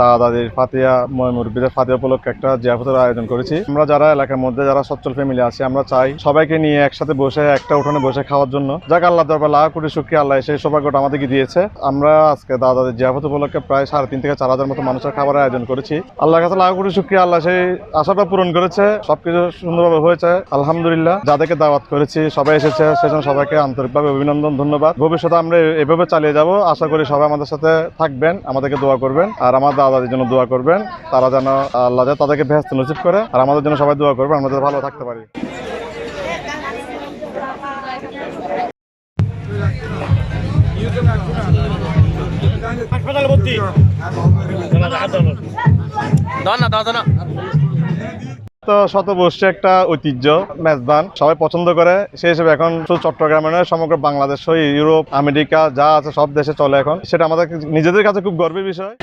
দাদা দাদির ফাতিয়া ময় মুরব্বীদের ফাতিয়া উপলক্ষে একটা জিয়াফতের আয়োজন করেছি। আমরা যারা এলাকার মধ্যে, যারা সচ্ছল ফ্যামিলি আছি, আমরা চাই সবাইকে নিয়ে একসাথে বসে, একটা উঠোনে বসে খাওয়ার জন্য। যাক আল্লাহ দরবার লাখ কোটি শুক্রিয়া, আল্লাহ সেই সৌভাগ্যটা আমাদেরকে দিয়েছে। আমরা আজকে দাদা দাদির জিয়াফত উপলক্ষে প্রায় সাড়ে তিন থেকে চার হাজার মতো মানুষের খাবার আয়োজন করেছি। আল্লাহর কাছে লাখ কোটি শুক্রিয়া, আল্লাহ সেই আশাটা পূরণ করেছে। সবকিছু সুন্দরভাবে হয়েছে, আলহামদুলিল্লাহ। যাদেরকে দাওয়াত করেছি, সবাই এসেছে, সেজন্য সবাইকে আন্তরিকভাবে অভিনন্দন, ধন্যবাদ। ভবিষ্যতে আমরা এভাবে চালিয়ে যাব। আশা করি সবাই আমাদের সাথে থাকবেন, আমাদেরকে দোয়া করবেন। আর আমার দাদাদের জন্য দোয়া করবেন। তারা যেন আল্লাহ তাদেরকে ভেস্ত নসিব করে আর আমাদের জন্য সবাই দোয়া করবেন আমাদের ভালো থাকতে পারি। তো শতবর্ষে একটা ঐতিহ্য, মেজবান। সবাই পছন্দ করে। সেই হিসেবে এখন শুধু চট্টগ্রামে নয়, সমগ্র বাংলাদেশ ইউরোপ, আমেরিকা, যা আছে সব দেশে চলে এখন। সেটা আমাদের নিজেদের কাছে খুব গর্বের বিষয়।